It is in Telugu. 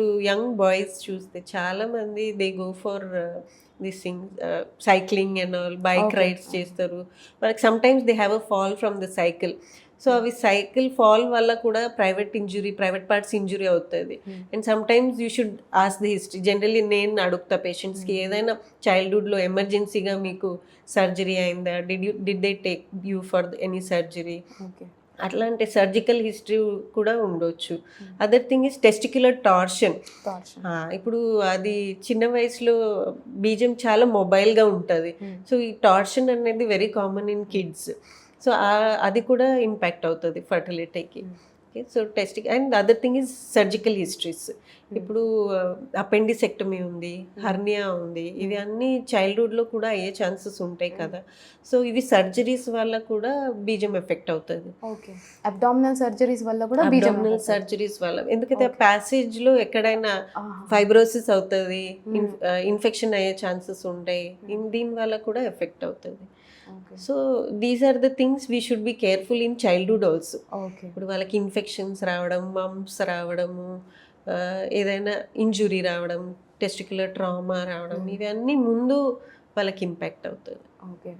ఇప్పుడు యంగ్ బాయ్స్ చూస్తే చాలా మంది they go for this thing cycling and all bike. Rides చేస్తారు. వాళ్ళకి sometimes they have a fall from the cycle. So అవి సైకిల్ ఫాల్ వల్ల కూడా private injury private parts injury అవుతుంది. And sometimes you should ask the history generally నేను అడుగుతా పేషెంట్స్కి ఏదైనా చైల్డ్హుడ్లో ఎమర్జెన్సీగా మీకు సర్జరీ అయిందా? Did you did they take you for any surgery? Okay. అట్లాంటి సర్జికల్ హిస్టరీ కూడా ఉండొచ్చు. Other thing is testicular torsion ఇప్పుడు అది చిన్న వయసులో బీజం చాలా మొబైల్గా ఉంటుంది. సో ఈ టార్షన్ అనేది very common in kids so అది కూడా ఇంపాక్ట్ అవుతుంది ఫర్టిలిటీకి okay so testing and other thing is surgical histories ఇప్పుడు అపెండిసెక్టమీ ఉంది హర్నియా ఉంది ఇవి అన్నీ చైల్డ్హుడ్లో కూడా అయ్యే ఛాన్సెస్ ఉంటాయి కదా. సో ఇవి సర్జరీస్ వల్ల కూడా బీజం ఎఫెక్ట్ అవుతుంది. ఓకే. అబ్డామినల్ సర్జరీస్ వల్ల కూడా అబ్డామినల్ సర్జరీస్ వల్ల. ఎందుకంటే ఆ ప్యాసేజ్లో ఎక్కడైనా ఫైబ్రోసిస్ అవుతుంది ఇన్ఫెక్షన్ అయ్యే ఛాన్సెస్ ఉంటాయి. దీని వల్ల కూడా ఎఫెక్ట్ అవుతుంది. So these are the things we should be careful in childhood also. Okay. ఇప్పుడు వాళ్ళకి ఇన్ఫెక్షన్స్ రావడం మమ్స్ రావడము ఏదైనా ఇంజురీ రావడం టెస్టిక్యులర్ ట్రామా రావడం ఇవన్నీ ముందు వాళ్ళకి ఇంపాక్ట్ అవుతుంది. ఓకే